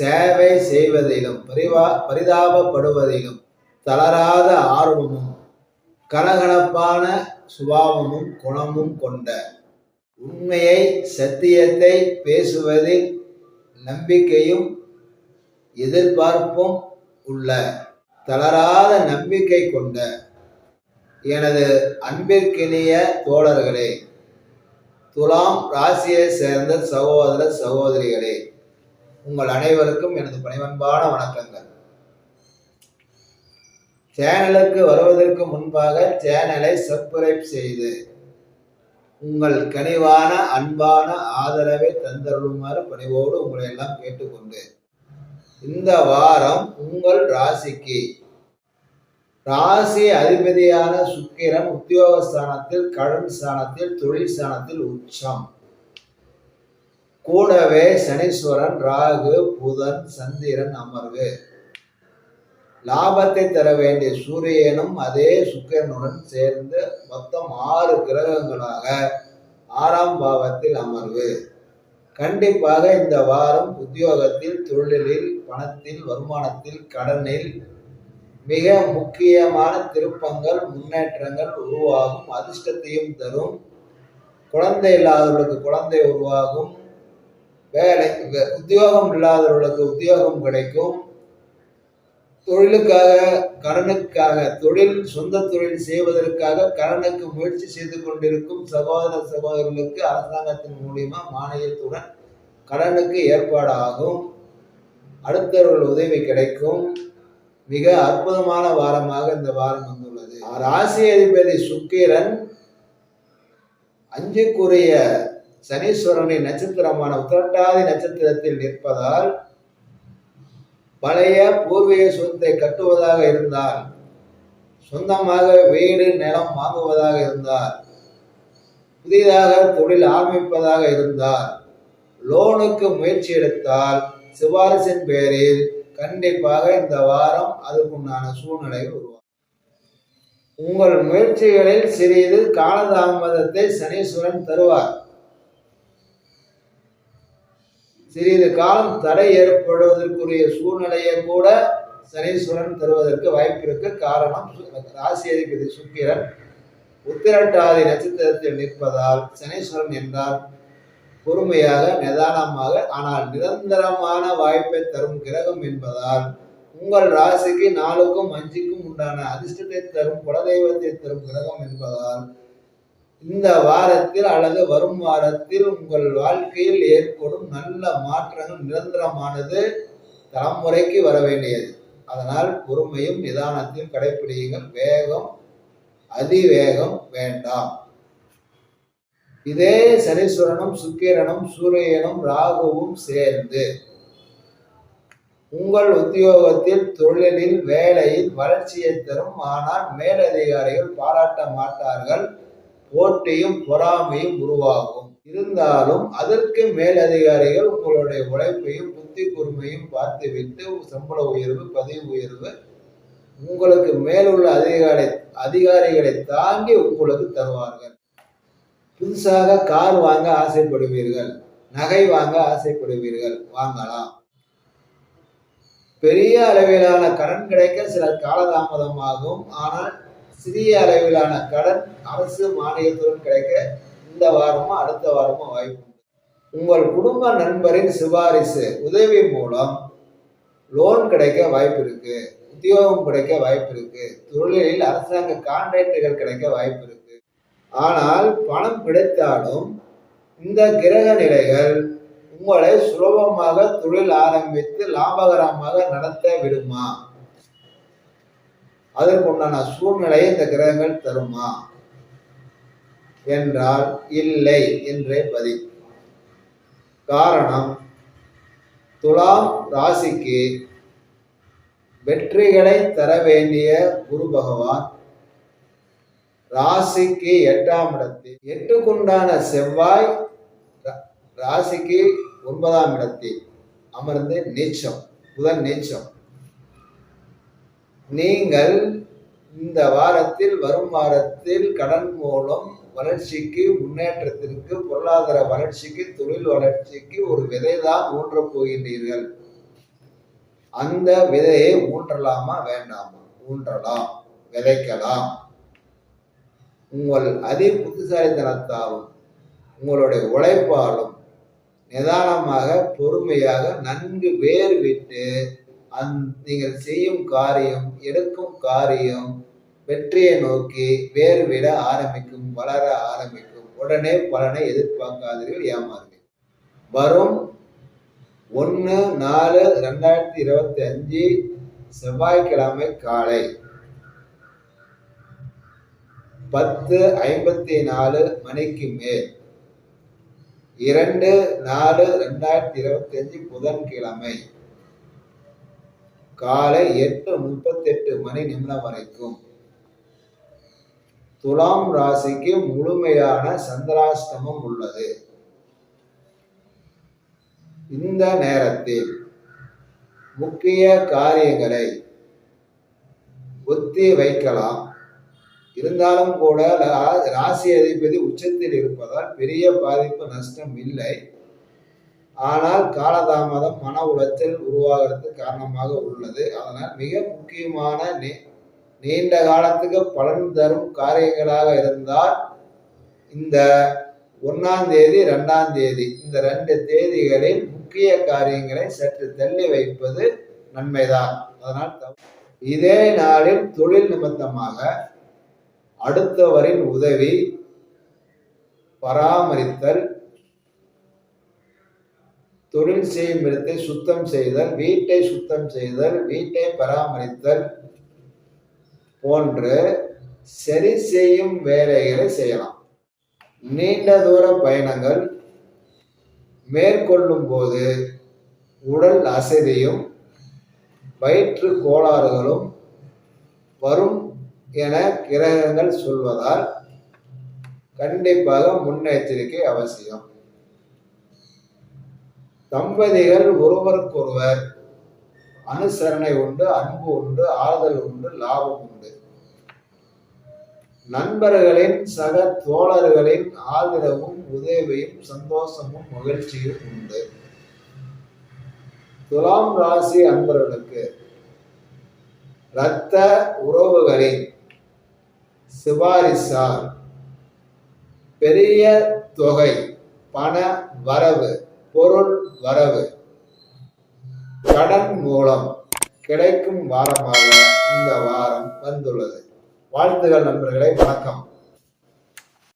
சேவை செய்வதிலும் பரிவா பரிதாபப்படுவதிலும் தளராத ஆர்வமும் கலகலப்பான சுபாவமும் குணமும் கொண்ட உண்மையை சத்தியத்தை பேசுவதில் நம்பிக்கையும் எதிர்பார்ப்பும் உள்ள தளராத நம்பிக்கை கொண்ட எனது அன்பிற்கினிய தோழர்களே துலாம் ராசியை சேர்ந்த சகோதர சகோதரிகளே உங்கள் அனைவருக்கும் எனது பணிவன்பான வணக்கங்கள். சேனலுக்கு வருவதற்கு முன்பாக சேனலை சப்ஸ்கிரைப் செய்து உங்கள் கனிவான அன்பான ஆதரவை தந்தருளுமாறு பணிவோடு உங்களை எல்லாம் கேட்டுக்கொண்டு இந்த வாரம் உங்கள் ராசிக்கு. ராசி அதிபதியான சுக்கிரன் உத்தியோகஸ்தானத்தில் கடன் ஸ்தானத்தில் தொழில் ஸ்தானத்தில் உச்சம். கூடவே சனீஸ்வரன் ராகு புதன் சந்திரன் அமர்வு. லாபத்தை தர வேண்டிய சூரியனும் அதே சுக்கிரனுடன் சேர்ந்து மொத்தம் ஆறு கிரகங்களாக ஆறாம் பாவத்தில் அமர்வு. கண்டிப்பாக இந்த வாரம் உத்தியோகத்தில் தொழிலில் பணத்தில் வருமானத்தில் கடனில் மிக முக்கியமான திருப்பங்கள் முன்னேற்றங்கள் உருவாகும் அதிர்ஷ்டத்தையும் தரும். குழந்தை இல்லாதவர்களுக்கு குழந்தை உருவாகும். வேலை உத்தியோகம் இல்லாதவர்களுக்கு உத்தியோகம் கிடைக்கும். தொழிலுக்காக கடனுக்காக தொழில் சொந்த தொழில் செய்வதற்காக கடனுக்கு முயற்சி செய்து கொண்டிருக்கும் சகோதர சகோதரர்களுக்கு அரசாங்கத்தின் மூலியமா மானியத்துடன் கடனுக்கு ஏற்பாடாகும். அடுத்தவர்கள் உதவி கிடைக்கும். மிக அற்புதமான வாரமாக இந்த வாரம் வந்துள்ளது. ராசி அதிபதி சுக்கிரன் அஞ்சுக்குரிய சனீஸ்வரனின் நட்சத்திரமான உத்திரட்டாதி நட்சத்திரத்தில் நிற்பதால் பழைய பூர்வீக சொத்தை கட்டுவதாக இருந்தால் சொந்தமாக வீடு நிலம் வாங்குவதாக இருந்தால் புதிதாக தொழில் ஆரம்பிப்பதாக இருந்தால் லோனுக்கு முயற்சி எடுத்தால் சிபாரிசின் பேரில் கண்டிப்பாக இந்த வாரம் அதுக்குண்டான சூழ்நிலை உருவாகும். உங்கள் முயற்சிகளில் சிறிது காலதாமதத்தை சனீஸ்வரன் தருவார். சிறிது காலம் தடை ஏற்படுவதற்குரிய சூழ்நிலையை கூட சனீஸ்வரன் தருவதற்கு வாய்ப்பு இருக்கு காரணம் சு- ராசி அதிபதி சுக்கிரன். உத்திரட்டாதி நட்சத்திரத்தில் நிற்பதால் சனீஸ்வரன் என்றால் பொறுமையாக நிதானமாக ஆனால் நிரந்தரமான வாய்ப்பை தரும் கிரகம் என்பதால் உங்கள் ராசிக்கு நாலுக்கும் அஞ்சுக்கும் உண்டான அதிர்ஷ்டத்தை தரும் குலதெய்வத்தை தரும் கிரகம் என்பதால் இந்த வாரத்தில் அல்லது வரும் வாரத்தில் உங்கள் வாழ்க்கையில் ஏற்படும் நல்ல மாற்றங்கள் நிரந்தரமானது தலைமுறைக்கு வர வேண்டியது. அதனால் பொறுமையும் நிதானத்தையும் கடைபிடியுங்கள் வேகம் அதிவேகம் வேண்டாம். இதே சனீஸ்வரனும் சுக்கிரனும் சூரியனும் ராகுவும் சேர்ந்து உங்கள் உத்தியோகத்தில் தொழிலில் வேலையில் வளர்ச்சியை தரும். ஆனால் மேலதிகாரிகள் பாராட்ட மாட்டார்கள். ஓட்டையும் பொறாமையும் உருவாகும். இருந்தாலும் அதற்கு மேலதிகாரிகள் உங்களுடைய உழைப்பையும் புத்தி கூர்மையும் பார்த்துவிட்டு சம்பள உயர்வு பதவி உயர்வு உங்களுக்கு மேலுள்ள அதிகாரி அதிகாரிகளை தாண்டி உங்களுக்கு தருவார்கள். புதுசாக கார் வாங்க ஆசைப்படுவீர்கள். நகை வாங்க ஆசைப்படுவீர்கள். வாங்கலாம். பெரிய அளவிலான கடன் கிடைக்க சில காலதாமதமாகும். ஆனால் சிறிய அளவிலான கடன் அரசு மானியத்துடன் கிடைக்க இந்த வாரமும் அடுத்த வாரமும் வாய்ப்பு உங்கள் குடும்ப நண்பரின் சிபாரிசு உதவி மூலம் லோன் கிடைக்க வாய்ப்பு இருக்கு உத்தியோகம் கிடைக்க வாய்ப்பு இருக்கு தொழிலில் அரசாங்க கான்ட்ராக்டுகள் கிடைக்க வாய்ப்பு இருக்கு. ஆனால் பணம் கிடைத்தாலும் இந்த கிரக நிலைகள் உங்களை சுலபமாக தொழில் ஆரம்பித்து லாபகரமாக நடத்த விடுமா? அதற்குண்டான சூழ்நிலையை இந்த கிரகங்கள் தருமா? என்றால் இல்லை என்றே பதில். காரணம் துலாம் ராசிக்கு வெற்றிகளை தர வேண்டிய குரு பகவான் ராசிக்கு எட்டாம் இடத்தில் எட்டுக்குண்டான செவ்வாய் ரா- ராசிக்கு ஒன்பதாம் இடத்தில் அமர்ந்து நீச்சம் புதன் நீச்சம். நீங்கள் இந்த வாரத்தில் வரும் வாரத்தில் கடன் மூலம் வளர்ச்சிக்கு முன்னேற்றத்திற்கு பொருளாதார வளர்ச்சிக்கு தொழில் வளர்ச்சிக்கு ஒரு விதை தான் ஊன்றப் போகின்றீர்கள். அந்த விதையை ஊன்றலாமா வேண்டாமா? ஊன்றலாம் விதைக்கலாம். உங்கள் அதி புத்திசாலித்தனத்தாலும் உங்களுடைய உழைப்பாலும் நிதானமாக பொறுமையாக நன்கு வேர் விட்டு அந் நீங்கள் செய்யும் காரியம் எடுக்கும் காரியம் வெற்றியை நோக்கி வேர் விட ஆரம்பிக்கும் வளர ஆரம்பிக்கும். உடனே பலனை எதிர்பார்க்காதீர்கள் ஏமாறுங்கள் வரும் ஒன்று நாலு ரெண்டாயிரத்தி இருபத்தி அஞ்சு செவ்வாய்க்கிழமை காலை பத்து ஐம்பத்தி நாலு மணிக்கு மேல். இரண்டு நாலு ரெண்டாயிரத்தி இருபத்தி அஞ்சு புதன்கிழமை. காலை எட்டு முப்பத்தெட்டு மணி நிமிடம் வரைக்கும். துலாம் ராசிக்கு முழுமையான சந்திராஷ்டமம் உள்ளது. இந்த நேரத்தில் முக்கிய காரியங்களை ஒத்தி வைக்கலாம். இருந்தாலும் கூட ரா- ராசி அதிபதி உச்சத்தில் இருப்பதால் பெரிய பாதிப்பு நஷ்டம் இல்லை. ஆனால் காலதாமதம் மன உளத்தில் உருவாகிறது காரணமாக உள்ளது. அதனால் மிக முக்கியமான நீ- நீண்ட காலத்துக்கு பலன் தரும் காரியங்களாக இருந்தால் இந்த ஒன்னாம் தேதி ரெண்டாம் தேதி இந்த ரெண்டு தேதிகளில் முக்கிய காரியங்களை சற்று தள்ளி வைப்பது நன்மைதான். அதனால் இதே நாளில் தொழில் நிமித்தமாக அடுத்தவரின் உதவி பராமரித்தல் தொழில் செய்யும் இடத்தை சுத்தம் செய்தல் வீட்டை சுத்தம் செய்தல் வீட்டை பராமரித்தல் போன்று சரி செய்யும் வேலைகளை செய்யலாம். நீண்ட தூர பயணங்கள் மேற்கொள்ளும் போது உடல் அசதியும் வயிற்று கோளாறுகளும் வரும் என கிரகங்கள் சொல்வதால் கண்டிப்பாக முன்னெச்சரிக்கை அவசியம். தம்பதிகள் ஒருவருக்கொருவர் அனுசரணை உண்டு அன்பு உண்டு ஆறுதல் உண்டு லாபம் உண்டு. நண்பர்களின் சக தோழர்களின் ஆதரவும் உதவியும் சந்தோஷமும் மகிழ்ச்சியும் உண்டு. துலாம் ராசி அன்பர்களுக்கு இரத்த உறவுகளின் சிபாரிசால் பெரிய தொகை பண வரவு பொருள் வரவு. கடன் மூலம் கிடைக்கும் வாரமாக இந்த வாரம் வந்துள்ளது. வாழ்த்துகள் நண்பர்களே வணக்கம்.